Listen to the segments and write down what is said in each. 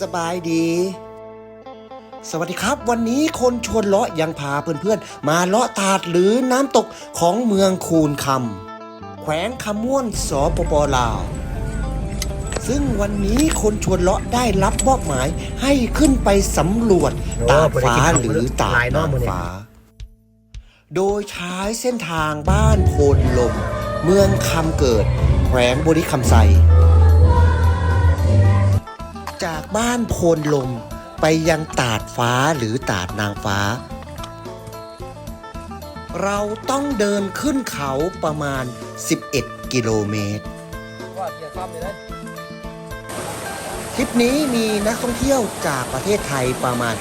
สบายดี สวัสดีครับ วันนี้คนชวนเลาะยังพาเพื่อนๆ มาเลาะตาดหรือน้ำตกของเมืองคูนคำแขวงคำม่วนสปปลาว ซึ่งวันนี้คนชวนเลาะได้รับมอบหมายให้ขึ้นไปสำรวจตาดฟ้าหรือตาดนางฟ้า โดยใช้เส้นทางบ้านโพนลม เมืองคำเกิด แขวงบริคำไซ จากบ้านโพนลมไปยังตาดฟ้าหรือตาดนางฟ้า เราต้องเดินขึ้นเขาประมาณ 11 กิโลเมตรว่าเกียร์ซ่อมเลยนะทริปนี้มีนักท่องเที่ยวจากประเทศไทยประมาณ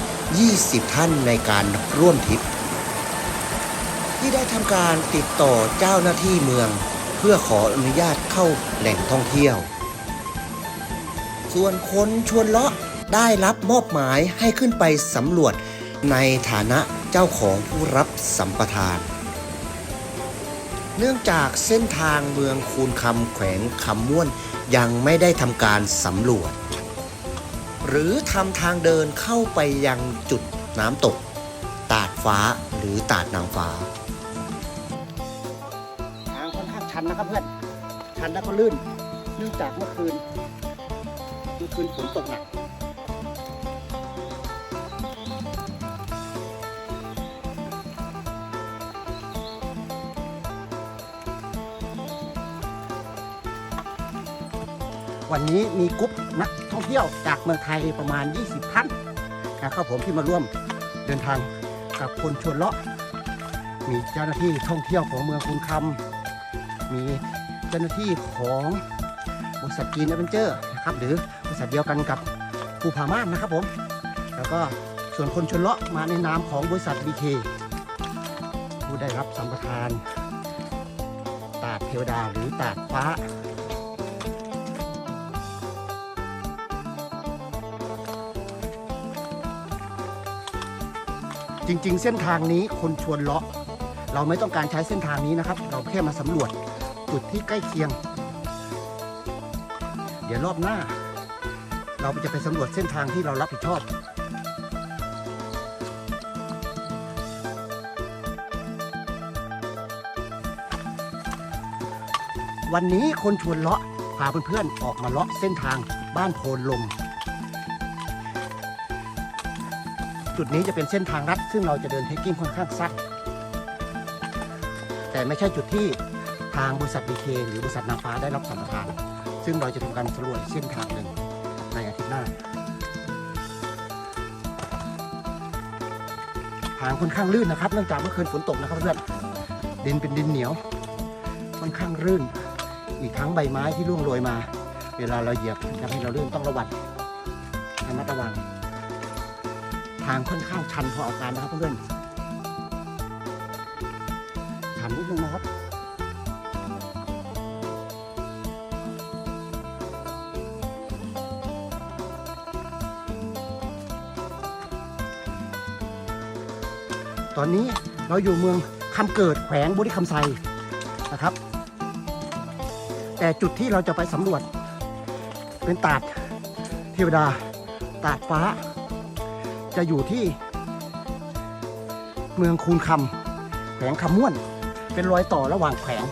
20 ท่านในการร่วมทริป ที่ได้ทำการติดต่อเจ้าหน้าที่เมือง เพื่อขออนุญาตเข้าแหล่งท่องเที่ยว ส่วนคนชวนเลาะได้รับมอบหมายให้ขึ้นไปสำรวจในฐานะเจ้าของผู้รับสัมปทาน เนื่องจากเส้นทางเมืองคูนคำแขวงคำม่วนยังไม่ได้ทำการสำรวจ หรือทำทางเดินเข้าไปยังจุดน้ำตก ตาดฟ้าหรือตาดนางฟ้า ทางค่อนข้างชันนะครับเพื่อน ชันแล้วก็ลื่น เนื่องจากเมื่อคืน มื่อคืนฝนตกหนักวันนี้มีกรุ๊ปนักท่องเที่ยวจากเมืองไทยประมาณ 20 ท่านนะครับผมที่มาร่วมเดินทางกับคนชวนเลาะ มีเจ้าหน้าที่ท่องเที่ยวของเมืองคุณคำมีเจ้าหน้าที่ของบริษัทจีนแอดเวนเจอร์ นะครับ หรือบริษัทเดียวกันกับภูผาม่านนะครับผม แล้วก็ส่วนคนชนเลาะมาในนามของบริษัทบีเคผู้ได้รับสัมปทาน ตาดเทวดาหรือตาดฟ้าจริง ๆ เส้นทางนี้คนชวนเลาะ เราไม่ต้องการใช้เส้นทางนี้นะครับ เราแค่มาสำรวจจุดที่ใกล้เคียง ดี๋ยวรอบหน้า เราจะไปสำรวจเส้นทางที่เรารับผิดชอบวันนี้คนชวนเลาะพาเพื่อนๆออกมาเลาะเส้นทางบ้านโพนลม จุดนี้จะเป็นเส้นทางลัดซึ่งเราจะเดินเทคกิ้งค่อนข้างสั้นแต่ไม่ใช่จุดที่ทางบริษัทบีเคหรือบริษัทนางฟ้าได้รับสัมปทาน ซึ่งเราจะทำการสำรวจเส้นทางหนึ่งในอาทิตย์หน้าทางค่อนข้างลื่นนะครับ เนื่องจากเมื่อคืนฝนตกนะครับเพื่อนดินเป็นดินเหนียว ค่อนข้างลื่น อีกทั้งใบไม้ที่ร่วงโรยมา เวลาเราเหยียบทำให้เราลื่นต้องระวังระมัดระวัง ทางค่อนข้างชันพออาการนะครับเพื่อน อนนี้เราอยู่เมืองคำเกิดแขวงบุรีคำไซนะครับ แต่จุดที่เราจะไปสำรวจ เป็นตาดเทวดาตาดฟ้า จะอยู่ที่เมืองคูนคำแขวงคำม่วน เป็นรอยต่อระหว่างแขวง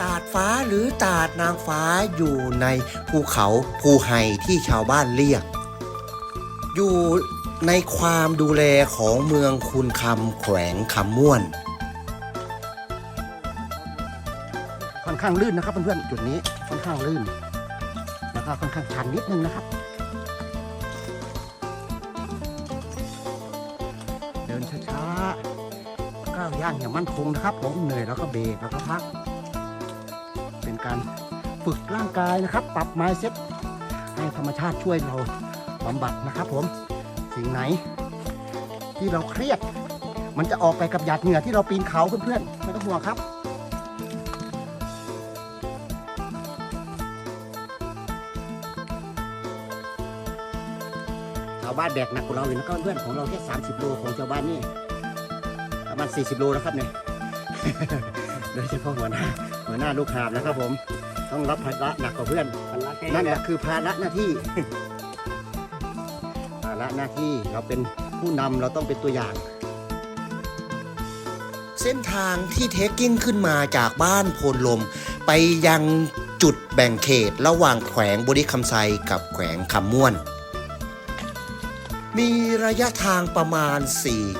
ตาดฟ้าหรือตาดนางฟ้าอยู่ในภูเขาภูไฮที่ชาวบ้านเรียก อยู่ในความดูแลของเมืองคุณคำแขวงคำม่วน ค่อนข้างลื่นนะครับเพื่อนๆจุดนี้ค่อนข้างลื่นแล้วก็ค่อนข้างชันนิดนึงนะครับ เดินช้าๆก้าวย่างอย่างมั่นคงนะครับผมเหนื่อยแล้วก็เบรกแล้วก็พัก เป็นการฝึกร่างกายนะครับ ปรับไมเซ็ตให้ธรรมชาติช่วยเรา บำบัดนะครับผมสิ่งไหน ที่เราเครียด มันจะออกไปกับหยาดเหงื่อที่เราปีนเขาเพื่อนๆไม่ต้องห่วงครับชาวบ้านแบกหนักกว่าเราอีกนะครับเพื่อนของเราแค่ 30 โลของชาวบ้านนี่ประมาณ 40 โลนะครับเนี่ยโดยเฉพาะหัวหน้าหัวหน้าลูกหาบนะครับผม ต้องรับภาระหนักกว่าเพื่อนนั่นแหละคือภาระหน้าที่ ระหน้าที่เราเป็นผู้นำเราต้องเป็นตัวอย่าง เส้นทางที่เทคกิ้งขึ้นมาจากบ้านโพนลม ไปยังจุดแบ่งเขตระหว่างแขวงบริคำไซกับแขวงคำม่วน มีระยะทางประมาณ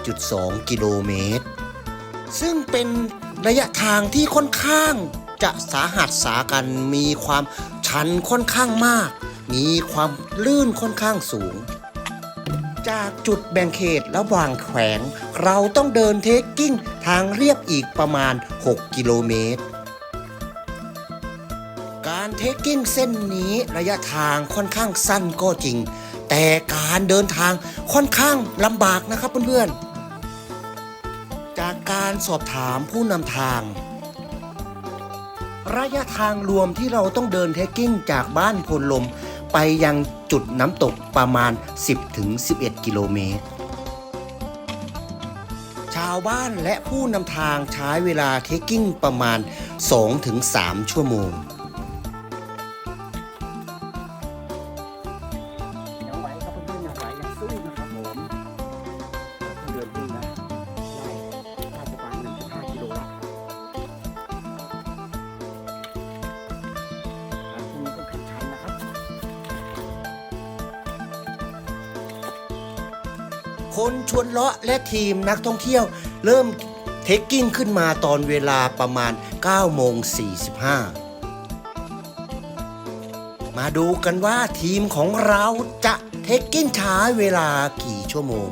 4.2 กิโลเมตร ซึ่งเป็นระยะทางที่ค่อนข้างจะสาหัสสากันมีความชันค่อนข้างมาก มีความลื่นค่อนข้างสูง จากจุดแบ่งเขตระหว่างแขวง เราต้องเดินเทคกิ้งทางเรียบอีกประมาณ 6 กิโลเมตร การเทคกิ้งเส้นนี้ระยะทางค่อนข้างสั้นก็จริง แต่การเดินทางค่อนข้างลำบากนะครับเพื่อนๆ จากการสอบถามผู้นำทาง ระยะทางรวมที่เราต้องเดินเทคกิ้งจากบ้านพลลม ไปยังจุดน้ำตกประมาณ 10-11 กิโลเมตร ชาวบ้านและผู้นำทางใช้เวลาเทคกิ้งประมาณ 2-3 ชั่วโมงยัง และทีมนักท่องเที่ยว เริ่มเทคกิ้งขึ้นมาตอนเวลาประมาณ9โมง45 มาดูกันว่าทีมของเราจะเทคกิ้งช้าเวลากี่ชั่วโมง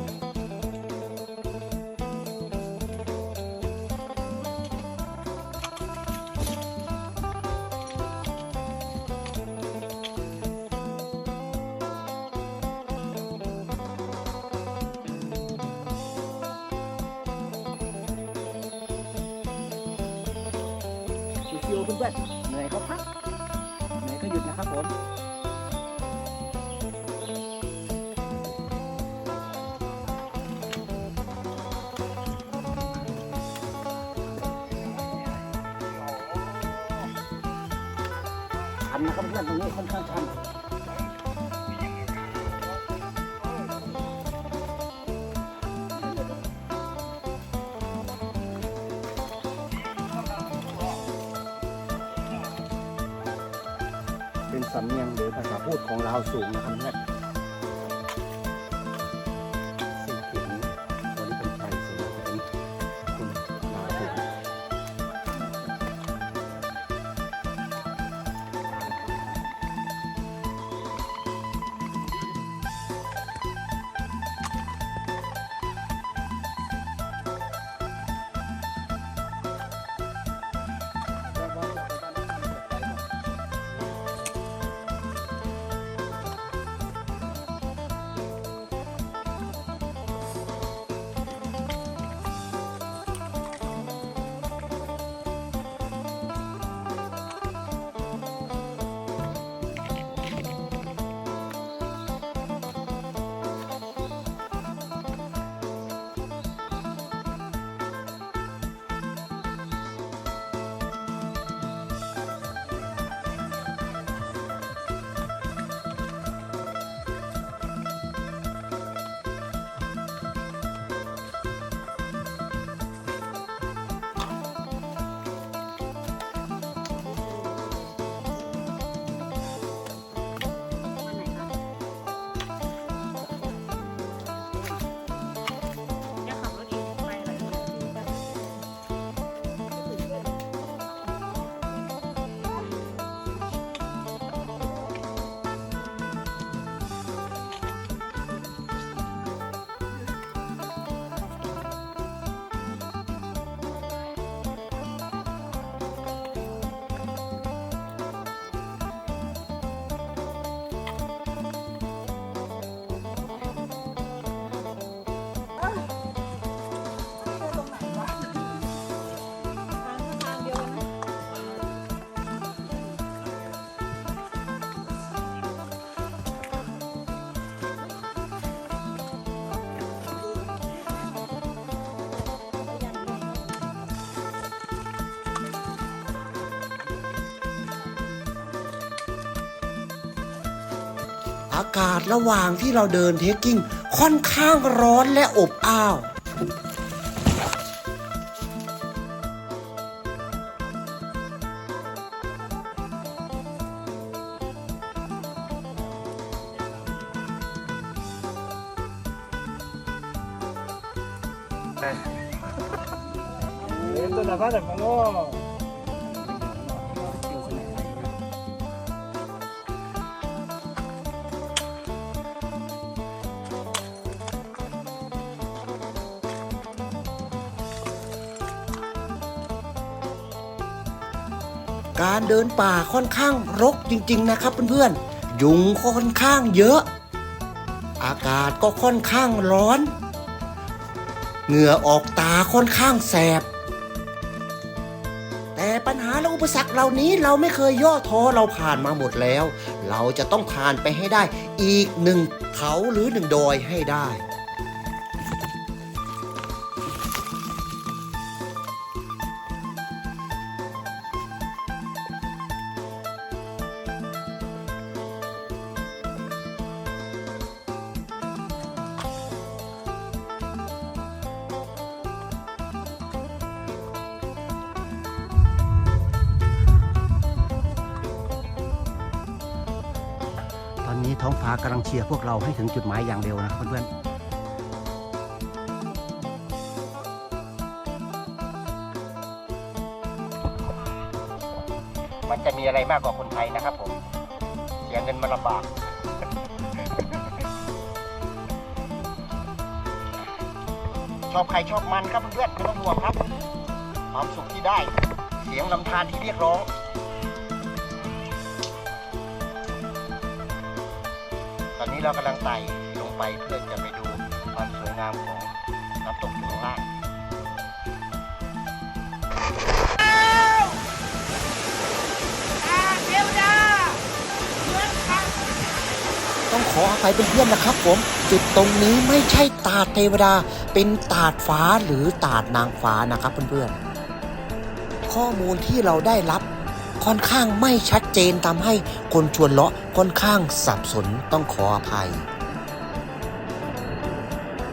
นนะครับเพื่อนตรงนี้ค่อนข้างชันเป็นสำเนียงหรือภาษาพูดของลาวสูงนะครับเพื่อน อากาศระหว่างที่เราเดินเทคกิ้งค่อนข้างร้อนและอบอ้าว การเดินป่าค่อนข้างรกจริง ๆ นะครับเพื่อนๆ ยุงค่อนข้างเยอะ อากาศก็ค่อนข้างร้อน เหงื่อออกตาค่อนข้างแสบ แต่ปัญหาและอุปสรรคเหล่านี้เราไม่เคยย่อท้อเราผ่านมาหมดแล้ว เราจะต้องผ่านไปให้ได้อีกหนึ่งเขาหรือหนึ่งดอยให้ได้ ท้องฟ้ากำลังเชียร์พวกเราให้ถึงจุดหมายอย่างเร็วนะครับเพื่อนๆมันจะมีอะไรมากกว่าคนไทยนะครับผม เสียเงินมันลำบาก ชอบใครชอบมันครับเพื่อนไม่ต้องห่วงครับ ความสุขที่ได้ เสียงลำธารที่เรียกร้อง อนนี้เรากำลังไต่ลงไปเพื่อจะไปดูความสวยงามของน้ำตกอยู่ข้างล่างต้องขออภัยเป็นเพื่อนนะครับผม จุดตรงนี้ไม่ใช่ตาดเทวดา เป็นตาดฟ้าหรือตาดนางฟ้านะครับเพื่อนๆ ข้อมูลที่เราได้รับ ค่อนข้างไม่ชัดเจนทำให้คนชวนเลาะค่อนข้างสับสนต้องขออภัย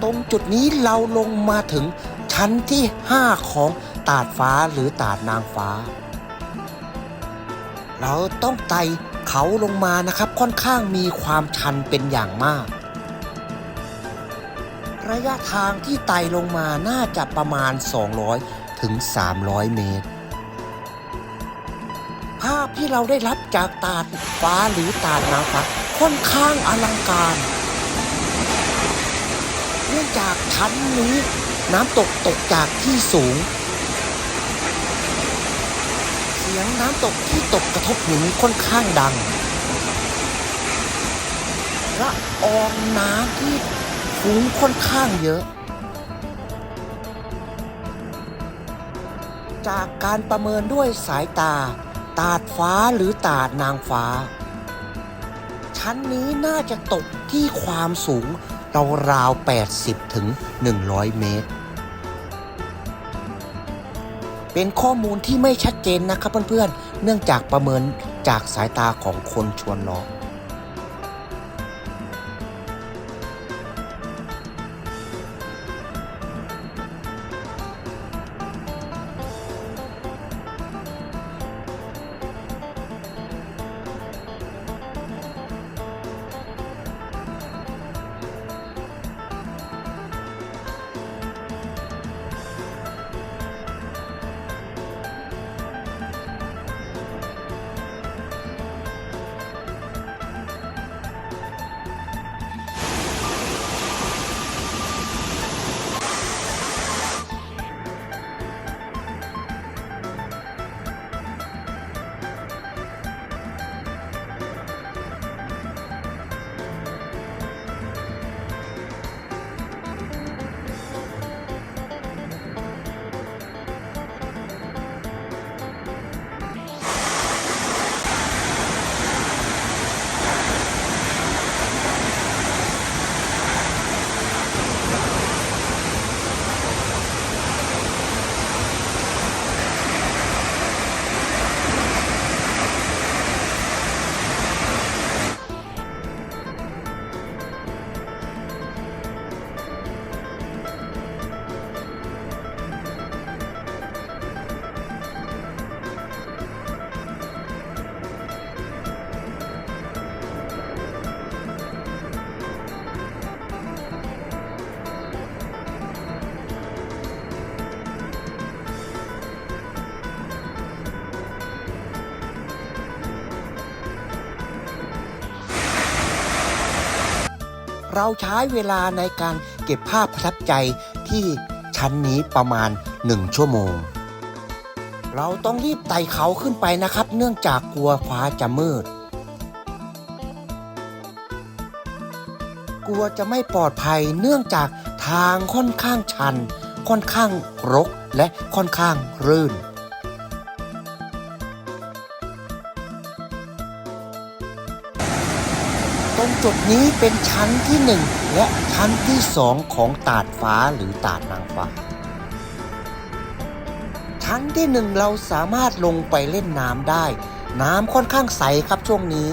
ตรงจุดนี้เราลงมาถึงชั้นที่ 5 ของตาดฟ้าหรือตาดนางฟ้า เราต้องไต่เขาลงมานะครับค่อนข้างมีความชันเป็นอย่างมาก ระยะทางที่ไต่ลงมาน่าจะประมาณ 200 ถึง 300 เมตร ที่เราได้รับจากตาดฟ้าหรือตาดนางฟ้าค่อนข้างอลังการเนื่องจากชั้นนี้น้ำตกตกจากที่สูง เสียงน้ำตกที่ตกกระทบหินค่อนข้างดังละอองน้ำที่ฟุ้งค่อนข้างเยอะ จากการประเมินด้วยสายตา ตาดฟ้าหรือตาดนางฟ้า ชั้นนี้น่าจะตกที่ความสูงราวๆ80 ถึง 100 เมตร เป็นข้อมูลที่ไม่ชัดเจนนะครับเพื่อนๆ เนื่องจากประเมินจากสายตาของคนชวนล้อ เราใช้เวลาในการเก็บภาพประทับใจที่ชั้นนี้ประมาณ 1 ชั่วโมง เราต้องรีบไต่เขาขึ้นไปนะครับ เนื่องจากกลัวฟ้าจะมืด กลัวจะไม่ปลอดภัยเนื่องจากทางค่อนข้างชัน ค่อนข้างรกและค่อนข้างรื่น จุดนี้เป็นชั้นที่หนึ่งและชั้นที่สองของตาดฟ้าหรือตาดนางฟ้า ชั้นที่หนึ่งเราสามารถลงไปเล่นน้ำได้ น้ำค่อนข้างใสครับช่วงนี้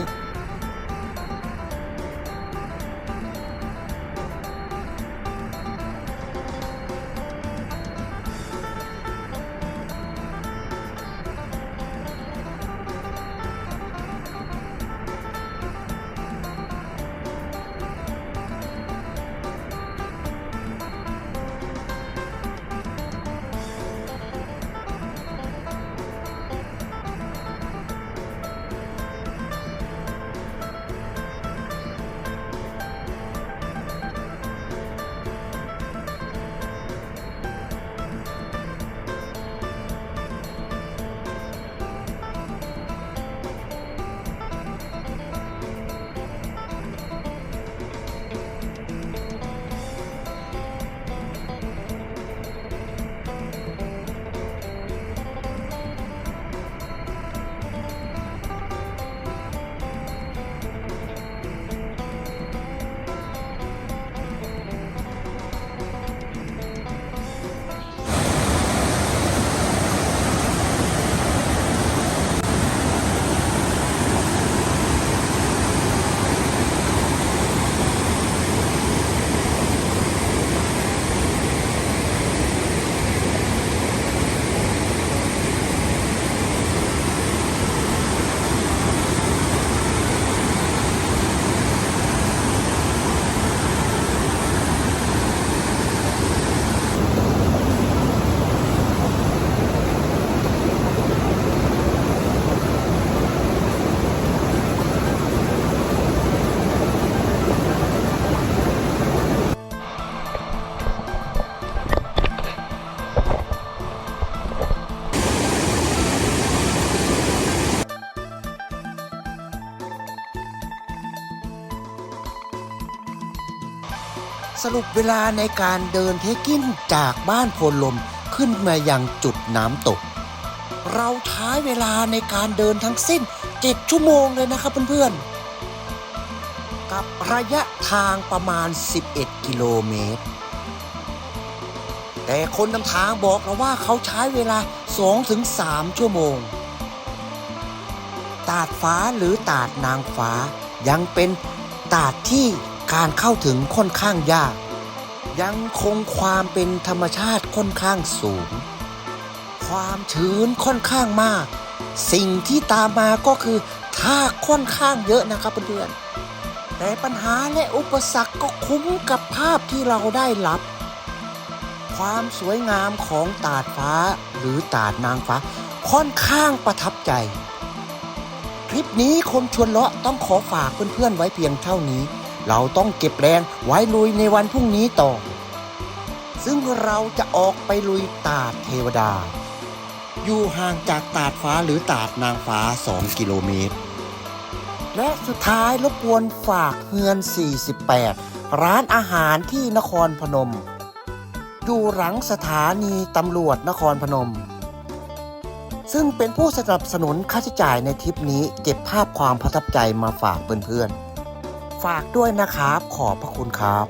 รุปเวลาในการเดินเทกิ้งจากบ้านโพลมขึ้นมายังจุดน้ำตก เราใช้เวลาในการเดินทั้งสิ้น 7 ชั่วโมงเลยนะครับเพื่อนๆ กับระยะทางประมาณ 11 กิโลเมตร แต่คนนำทางบอกเราว่าเขาใช้เวลา 2-3 ชั่วโมง ตาดฟ้าหรือตาดนางฟ้ายังเป็นตาดที่ การเข้าถึงค่อนข้างยาก ยังคงความเป็นธรรมชาติค่อนข้างสูง ความชื้นค่อนข้างมาก สิ่งที่ตามมาก็คือทากค่อนข้างเยอะนะครับเพื่อนๆแต่ปัญหาและอุปสรรคก็คุ้มกับภาพที่เราได้รับ ความสวยงามของตาดฟ้าหรือตาดนางฟ้าค่อนข้างประทับใจ คลิปนี้คนชวนเลาะต้องขอฝากเพื่อนๆไว้เพียงเท่านี้ เราต้องเก็บแรงไว้ลุยในวันพรุ่งนี้ต่อ ซึ่งเราจะออกไปลุยตาดเทวดา อยู่ห่างจากตาดฟ้าหรือตาดนางฟ้า 2 กิโลเมตร และสุดท้ายรบกวนฝากเฮือน 48 ร้านอาหารที่นครพนม อยู่หลังสถานีตำรวจนครพนมซึ่งเป็นผู้สนับสนุนค่าใช้จ่ายในทริปนี้ เก็บภาพความประทับใจมาฝากเพื่อนๆ ฝากด้วยนะครับ ขอบพระคุณครับ